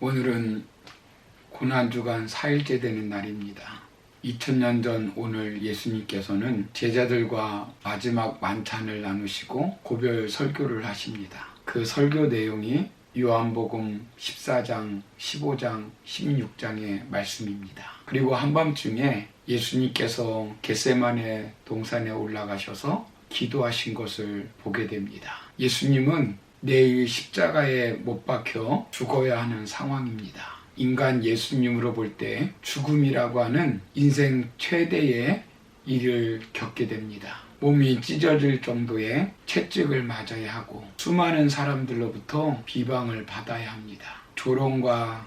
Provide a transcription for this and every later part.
오늘은 고난주간 4일째 되는 날입니다. 2000년 전 오늘 예수님께서는 제자들과 마지막 만찬을 나누시고 고별 설교를 하십니다. 그 설교 내용이 요한복음 14장, 15장, 16장의 말씀입니다. 그리고 한밤중에 예수님께서 겟세만의 동산에 올라가셔서 기도하신 것을 보게 됩니다. 예수님은 내일 십자가에 못 박혀 죽어야 하는 상황입니다. 인간 예수님으로 볼 때 죽음이라고 하는 인생 최대의 일을 겪게 됩니다. 몸이 찢어질 정도의 채찍을 맞아야 하고 수많은 사람들로부터 비방을 받아야 합니다. 조롱과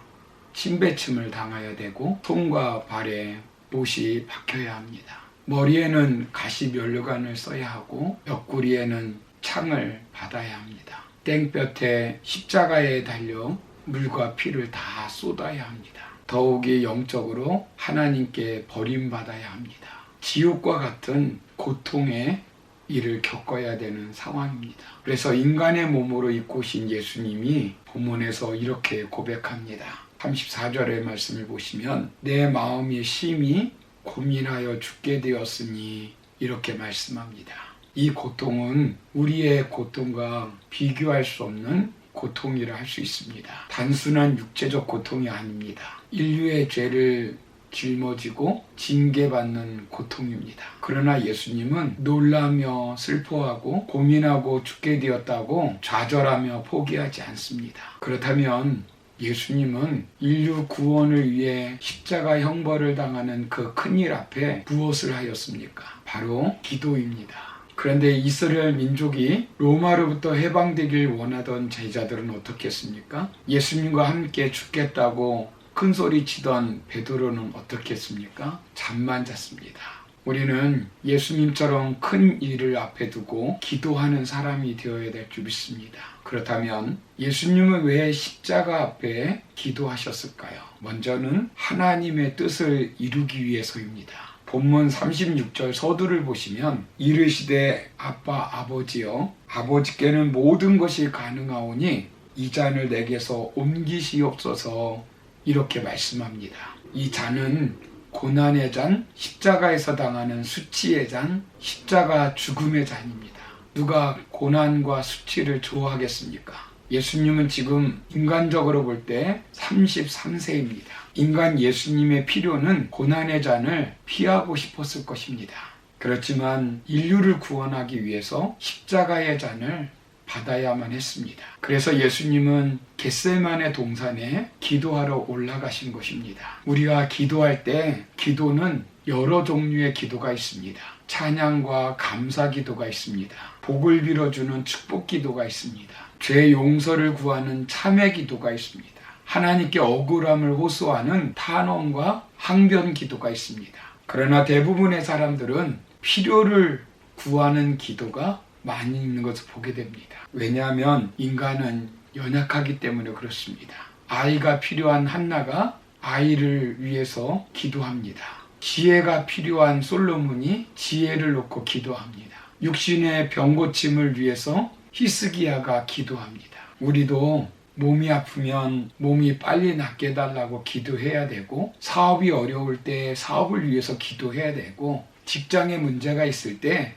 침배침을 당해야 되고 손과 발에 못이 박혀야 합니다. 머리에는 가시 면류관을 써야 하고 옆구리에는 창을 받아야 합니다. 땡볕에 십자가에 달려 물과 피를 다 쏟아야 합니다. 더욱이 영적으로 하나님께 버림받아야 합니다. 지옥과 같은 고통의 일을 겪어야 되는 상황입니다. 그래서 인간의 몸으로 입고 오신 예수님이 본문에서 이렇게 고백합니다. 34절의 말씀을 보시면 내 마음이 심히 고민하여 죽게 되었으니 이렇게 말씀합니다. 이 고통은 우리의 고통과 비교할 수 없는 고통이라 할 수 있습니다. 단순한 육체적 고통이 아닙니다. 인류의 죄를 짊어지고 징계받는 고통입니다. 그러나 예수님은 놀라며 슬퍼하고 고민하고 죽게 되었다고 좌절하며 포기하지 않습니다. 그렇다면 예수님은 인류 구원을 위해 십자가 형벌을 당하는 그 큰일 앞에 무엇을 하였습니까? 바로 기도입니다. 그런데 이스라엘 민족이 로마로부터 해방되길 원하던 제자들은 어떻게 했습니까? 예수님과 함께 죽겠다고 큰 소리 치던 베드로는 어떻게 했습니까? 잠만 잤습니다. 우리는 예수님처럼 큰 일을 앞에 두고 기도하는 사람이 되어야 될 줄 믿습니다. 그렇다면 예수님은 왜 십자가 앞에 기도하셨을까요? 먼저는 하나님의 뜻을 이루기 위해서입니다. 본문 36절 서두를 보시면 이르시되 아빠 아버지여 아버지께는 모든 것이 가능하오니 이 잔을 내게서 옮기시옵소서 이렇게 말씀합니다. 이 잔은 고난의 잔, 십자가에서 당하는 수치의 잔, 십자가 죽음의 잔입니다. 누가 고난과 수치를 좋아하겠습니까? 예수님은 지금 인간적으로 볼 때 33세입니다. 인간 예수님의 필요는 고난의 잔을 피하고 싶었을 것입니다. 그렇지만 인류를 구원하기 위해서 십자가의 잔을 받아야만 했습니다. 그래서 예수님은 겟셀만의 동산에 기도하러 올라가신 것입니다. 우리가 기도할 때 기도는 여러 종류의 기도가 있습니다. 찬양과 감사 기도가 있습니다. 복을 빌어주는 축복 기도가 있습니다. 죄 용서를 구하는 참회 기도가 있습니다. 하나님께 억울함을 호소하는 탄원과 항변 기도가 있습니다. 그러나 대부분의 사람들은 필요를 구하는 기도가 많이 있는 것을 보게 됩니다. 왜냐하면 인간은 연약하기 때문에 그렇습니다. 아이가 필요한 한나가 아이를 위해서 기도합니다. 지혜가 필요한 솔로몬이 지혜를 놓고 기도합니다. 육신의 병고침을 위해서 히스기야가 기도합니다. 우리도 몸이 아프면 몸이 빨리 낫게 해달라고 기도해야 되고 사업이 어려울 때 사업을 위해서 기도해야 되고 직장에 문제가 있을 때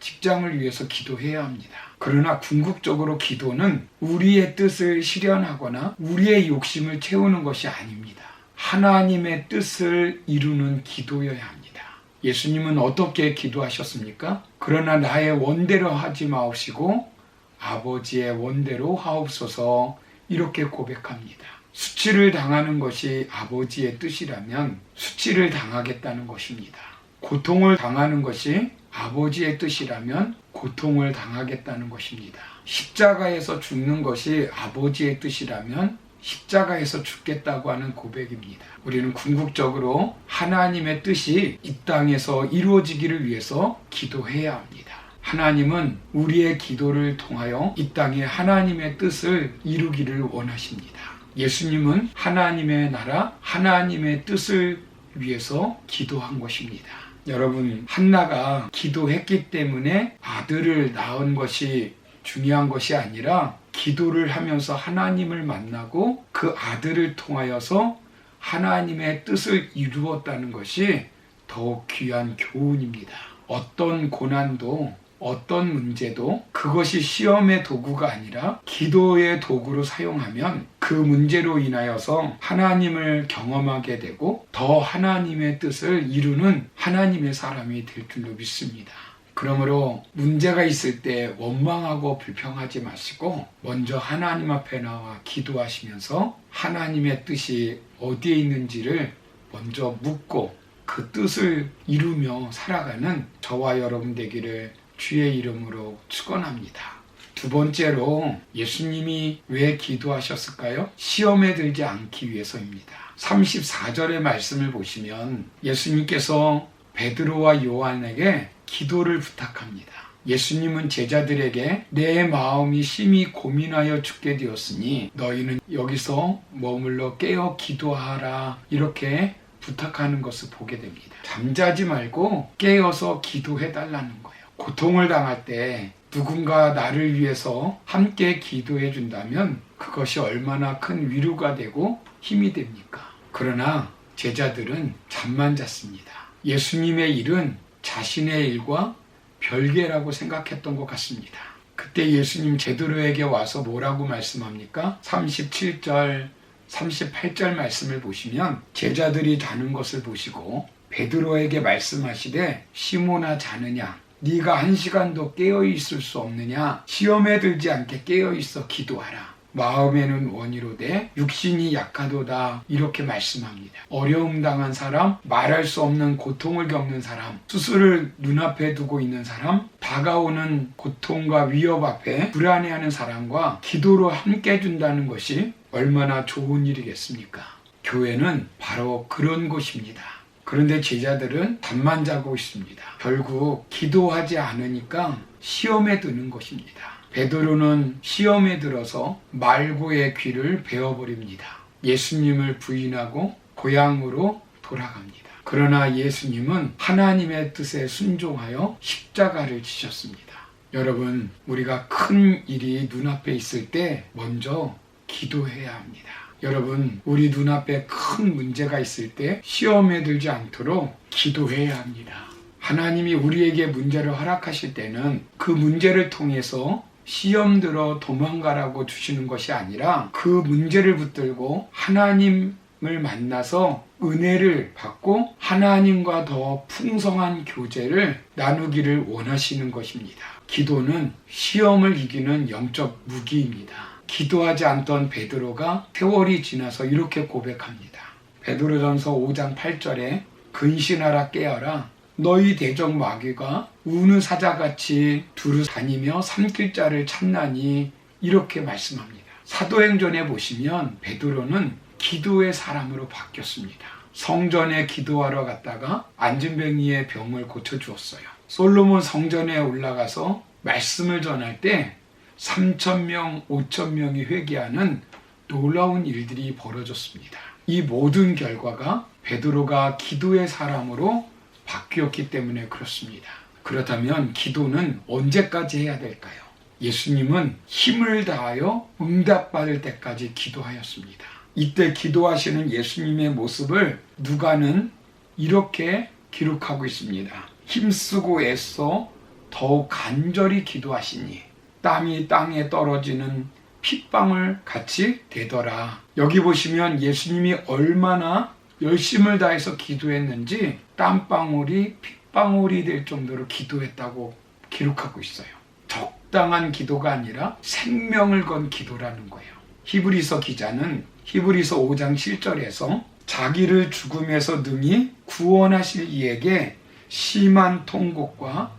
직장을 위해서 기도해야 합니다. 그러나 궁극적으로 기도는 우리의 뜻을 실현하거나 우리의 욕심을 채우는 것이 아닙니다. 하나님의 뜻을 이루는 기도여야 합니다. 예수님은 어떻게 기도하셨습니까? 그러나 나의 원대로 하지 마옵시고 아버지의 원대로 하옵소서 이렇게 고백합니다. 수치를 당하는 것이 아버지의 뜻이라면 수치를 당하겠다는 것입니다. 고통을 당하는 것이 아버지의 뜻이라면 고통을 당하겠다는 것입니다. 십자가에서 죽는 것이 아버지의 뜻이라면 십자가에서 죽겠다고 하는 고백입니다. 우리는 궁극적으로 하나님의 뜻이 이 땅에서 이루어지기를 위해서 기도해야 합니다. 하나님은 우리의 기도를 통하여 이 땅에 하나님의 뜻을 이루기를 원하십니다. 예수님은 하나님의 나라, 하나님의 뜻을 위해서 기도한 것입니다. 여러분, 한나가 기도했기 때문에 아들을 낳은 것이 중요한 것이 아니라 기도를 하면서 하나님을 만나고 그 아들을 통하여서 하나님의 뜻을 이루었다는 것이 더욱 귀한 교훈입니다. 어떤 고난도 어떤 문제도 그것이 시험의 도구가 아니라 기도의 도구로 사용하면 그 문제로 인하여서 하나님을 경험하게 되고 더 하나님의 뜻을 이루는 하나님의 사람이 될 줄로 믿습니다. 그러므로 문제가 있을 때 원망하고 불평하지 마시고 먼저 하나님 앞에 나와 기도하시면서 하나님의 뜻이 어디에 있는지를 먼저 묻고 그 뜻을 이루며 살아가는 저와 여러분 되기를 주의 이름으로 축원합니다. 두 번째로 예수님이 왜 기도하셨을까요? 시험에 들지 않기 위해서입니다. 34절의 말씀을 보시면 예수님께서 베드로와 요한에게 기도를 부탁합니다. 예수님은 제자들에게 내 마음이 심히 고민하여 죽게 되었으니 너희는 여기서 머물러 깨어 기도하라 이렇게 부탁하는 것을 보게 됩니다. 잠자지 말고 깨어서 기도해 달라는 거예요. 고통을 당할 때 누군가 나를 위해서 함께 기도해 준다면 그것이 얼마나 큰 위로가 되고 힘이 됩니까? 그러나 제자들은 잠만 잤습니다. 예수님의 일은 자신의 일과 별개라고 생각했던 것 같습니다. 그때 예수님 제대로에게 와서 뭐라고 말씀합니까? 37절, 38절 말씀을 보시면 제자들이 자는 것을 보시고 베드로에게 말씀하시되 시모나 자느냐 네가 한 시간도 깨어 있을 수 없느냐 시험에 들지 않게 깨어 있어 기도하라 마음에는 원이로되 육신이 약하도다 이렇게 말씀합니다. 어려움 당한 사람, 말할 수 없는 고통을 겪는 사람, 수술을 눈앞에 두고 있는 사람, 다가오는 고통과 위협 앞에 불안해하는 사람과 기도로 함께 해준다는 것이 얼마나 좋은 일이겠습니까? 교회는 바로 그런 곳입니다. 그런데 제자들은 잠만 자고 있습니다. 결국 기도하지 않으니까 시험에 드는 것입니다. 베드로는 시험에 들어서 말고의 귀를 베어버립니다. 예수님을 부인하고 고향으로 돌아갑니다. 그러나 예수님은 하나님의 뜻에 순종하여 십자가를 지셨습니다. 여러분, 우리가 큰 일이 눈앞에 있을 때 먼저 기도해야 합니다. 여러분, 우리 눈앞에 큰 문제가 있을 때 시험에 들지 않도록 기도해야 합니다. 하나님이 우리에게 문제를 허락하실 때는 그 문제를 통해서 시험 들어 도망가라고 주시는 것이 아니라 그 문제를 붙들고 하나님 을 만나서 은혜를 받고 하나님과 더 풍성한 교제를 나누기를 원하시는 것입니다. 기도는 시험을 이기는 영적 무기입니다. 기도하지 않던 베드로가 세월이 지나서 이렇게 고백합니다. 베드로전서 5장 8절에 근신하라 깨어라 너희 대적 마귀가 우는 사자같이 두루 다니며 삼킬 자를 찾나니 이렇게 말씀합니다. 사도행전에 보시면 베드로는 기도의 사람으로 바뀌었습니다. 성전에 기도하러 갔다가 안진뱅이의 병을 고쳐 주었어요. 솔로몬 성전에 올라가서 말씀을 전할 때 3천명, 5천명이 회개하는 놀라운 일들이 벌어졌습니다. 이 모든 결과가 베드로가 기도의 사람으로 바뀌었기 때문에 그렇습니다. 그렇다면 기도는 언제까지 해야 될까요? 예수님은 힘을 다하여 응답받을 때까지 기도하였습니다. 이때 기도하시는 예수님의 모습을 누가는 이렇게 기록하고 있습니다. 힘쓰고 애써 더욱 간절히 기도하시니 땀이 땅에 떨어지는 핏방울 같이 되더라. 여기 보시면 예수님이 얼마나 열심을 다해서 기도했는지 땀방울이 핏방울이 될 정도로 기도했다고 기록하고 있어요. 적당한 기도가 아니라 생명을 건 기도라는 거예요. 히브리서 기자는 히브리서 5장 7절에서 자기를 죽음에서 능히 구원하실 이에게 심한 통곡과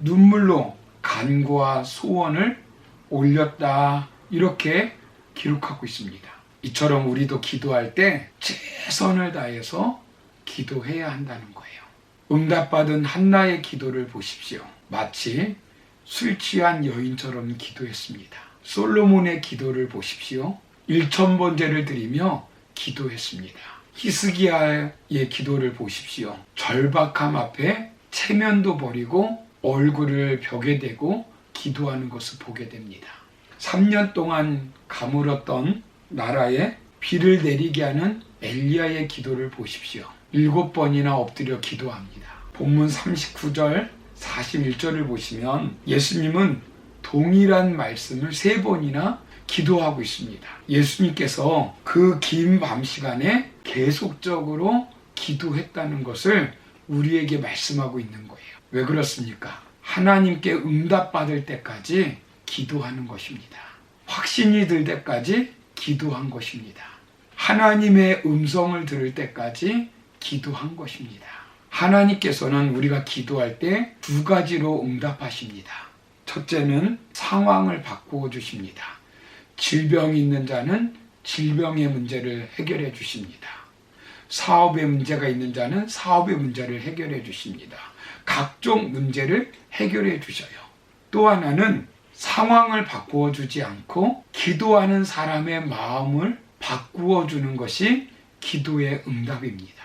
눈물로 간구와 소원을 올렸다 이렇게 기록하고 있습니다. 이처럼 우리도 기도할 때 최선을 다해서 기도해야 한다는 거예요. 응답받은 한나의 기도를 보십시오. 마치 술 취한 여인처럼 기도했습니다. 솔로몬의 기도를 보십시오. 일천번제를 드리며 기도했습니다. 히스기야의 기도를 보십시오. 절박함 앞에 체면도 버리고 얼굴을 벽에 대고 기도하는 것을 보게 됩니다. 3년 동안 가물었던 나라에 비를 내리게 하는 엘리야의 기도를 보십시오. 일곱 번이나 엎드려 기도합니다. 본문 39절, 41절을 보시면 예수님은 동일한 말씀을 세 번이나 기도하고 있습니다. 예수님께서 그 긴 밤 시간에 계속적으로 기도했다는 것을 우리에게 말씀하고 있는 거예요. 왜 그렇습니까? 하나님께 응답받을 때까지 기도하는 것입니다. 확신이 들 때까지 기도한 것입니다. 하나님의 음성을 들을 때까지 기도한 것입니다. 하나님께서는 우리가 기도할 때 두 가지로 응답하십니다. 첫째는 상황을 바꾸어 주십니다. 질병이 있는 자는 질병의 문제를 해결해 주십니다. 사업에 문제가 있는 자는 사업의 문제를 해결해 주십니다. 각종 문제를 해결해 주셔요. 또 하나는 상황을 바꾸어 주지 않고 기도하는 사람의 마음을 바꾸어 주는 것이 기도의 응답입니다.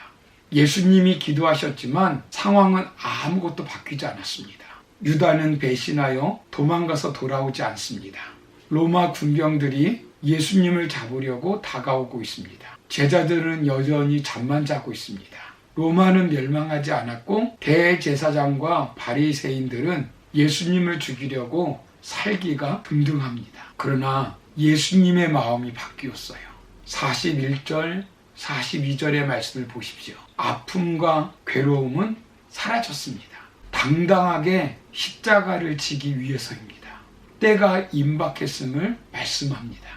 예수님이 기도하셨지만 상황은 아무것도 바뀌지 않았습니다. 유다는 배신하여 도망가서 돌아오지 않습니다. 로마 군병들이 예수님을 잡으려고 다가오고 있습니다. 제자들은 여전히 잠만 자고 있습니다. 로마는 멸망하지 않았고 대제사장과 바리새인들은 예수님을 죽이려고 살기가 등등합니다. 그러나 예수님의 마음이 바뀌었어요. 41절, 42절의 말씀을 보십시오. 아픔과 괴로움은 사라졌습니다. 당당하게 십자가를 지기 위해서입니다. 때가 임박했음을 말씀합니다.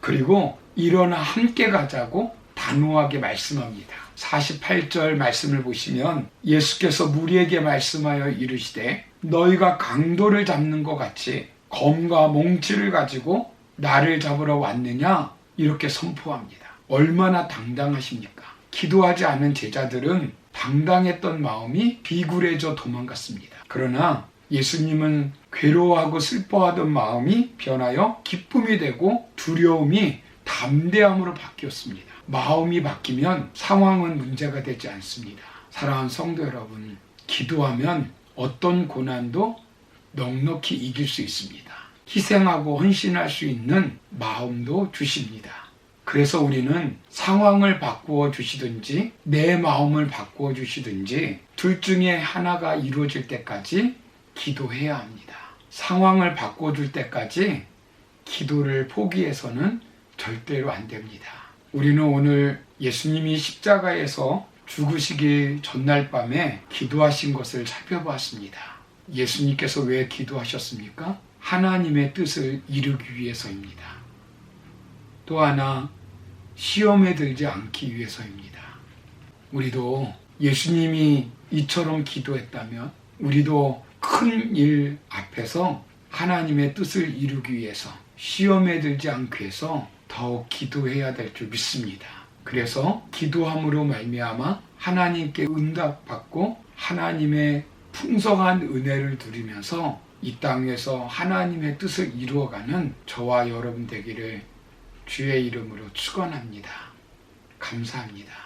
그리고 일어나 함께 가자고 단호하게 말씀합니다. 48절 말씀을 보시면 예수께서 무리에게 말씀하여 이르시되 너희가 강도를 잡는 것 같이 검과 몽치를 가지고 나를 잡으러 왔느냐 이렇게 선포합니다. 얼마나 당당하십니까? 기도하지 않은 제자들은 당당했던 마음이 비굴해져 도망갔습니다. 그러나 예수님은 괴로워하고 슬퍼하던 마음이 변하여 기쁨이 되고 두려움이 담대함으로 바뀌었습니다. 마음이 바뀌면 상황은 문제가 되지 않습니다. 사랑하는 성도 여러분, 기도하면 어떤 고난도 넉넉히 이길 수 있습니다. 희생하고 헌신할 수 있는 마음도 주십니다. 그래서 우리는 상황을 바꾸어 주시든지 내 마음을 바꾸어 주시든지 둘 중에 하나가 이루어질 때까지 기도해야 합니다. 상황을 바꿔줄 때까지 기도를 포기해서는 절대로 안 됩니다. 우리는 오늘 예수님이 십자가에서 죽으시기 전날 밤에 기도하신 것을 살펴보았습니다. 예수님께서 왜 기도하셨습니까? 하나님의 뜻을 이루기 위해서입니다. 또 하나, 시험에 들지 않기 위해서입니다. 우리도 예수님이 이처럼 기도했다면 우리도 큰 일 앞에서 하나님의 뜻을 이루기 위해서 시험에 들지 않기 위해서 더욱 기도해야 될 줄 믿습니다. 그래서 기도함으로 말미암아 하나님께 응답받고 하나님의 풍성한 은혜를 누리면서 이 땅에서 하나님의 뜻을 이루어가는 저와 여러분 되기를 주의 이름으로 축원합니다. 감사합니다.